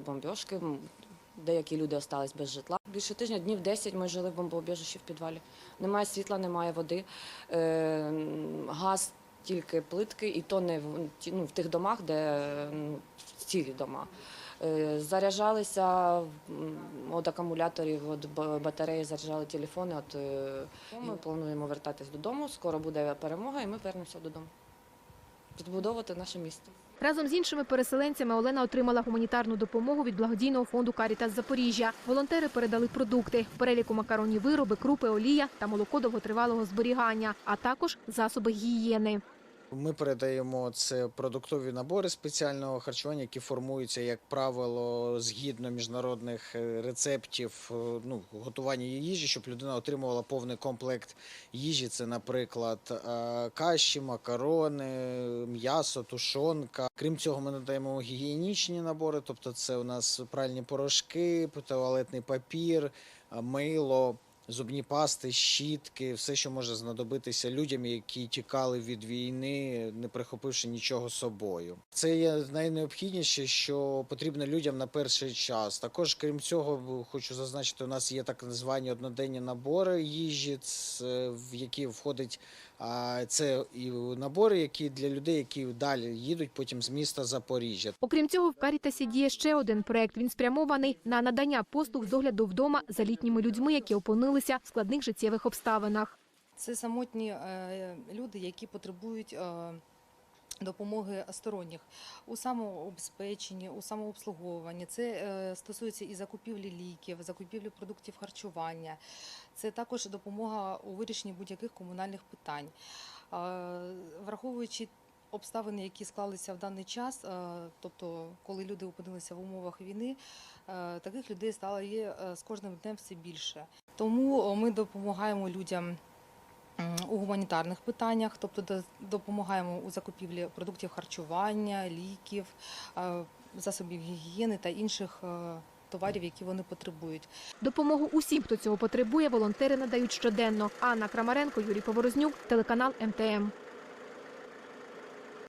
Бомбьошки, м, деякі люди остались без житла. Більше тижня, днів 10 ми жили в бомбоубіжищі в підвалі. Немає світла, немає води, е, газ тільки плитки, і то не в, ну, в тих домах, де цілі дома. Е, Заряджалися від акумуляторів, від батареї заряджали телефони. От, е, ми плануємо вертатись додому. Скоро буде перемога, і ми вернемося додому. Відбудовувати наше місто. Разом з іншими переселенцями Олена отримала гуманітарну допомогу від благодійного фонду Карітас Запоріжжя. Волонтери передали продукти переліку макаронні вироби, крупи, олія та молоко довготривалого зберігання, а також засоби гігієни. Ми передаємо це продуктові набори спеціального харчування, які формуються, як правило, згідно міжнародних е, рецептів е, ну, готування їжі, щоб людина отримувала повний комплект їжі. Це, наприклад, е, каші, макарони, м'ясо, тушонка. Крім цього, ми надаємо гігієнічні набори, тобто це у нас пральні порошки, туалетний папір, мило. Зубні пасти, щітки, все, що може знадобитися людям, які тікали від війни, не прихопивши нічого собою. Це є найнеобхідніше, що потрібно людям на перший час. Також, крім цього, хочу зазначити, у нас є так звані одноденні набори їжі, в які входить це і набори, які для людей, які далі їдуть потім з міста Запоріжжя. Окрім цього, в Карітасі діє ще один проект. Він спрямований на надання послуг з догляду вдома за літніми людьми, які опинилися в складних життєвих обставинах. Це самотні е, люди, які потребують е, допомоги сторонніх у самообезпеченні, у самообслуговуванні. Це е, стосується і закупівлі ліків, закупівлі продуктів харчування. Це також допомога у вирішенні будь-яких комунальних питань. Враховуючи обставини, які склалися в даний час, е, тобто коли люди опинилися в умовах війни, е, таких людей стало є е, з кожним днем все більше. Тому ми допомагаємо людям у гуманітарних питаннях, тобто допомагаємо у закупівлі продуктів харчування, ліків, засобів гігієни та інших товарів, які вони потребують. Допомогу усім, хто цього потребує, волонтери надають щоденно. Анна Крамаренко, Юрій Поворознюк, телеканал МТМ.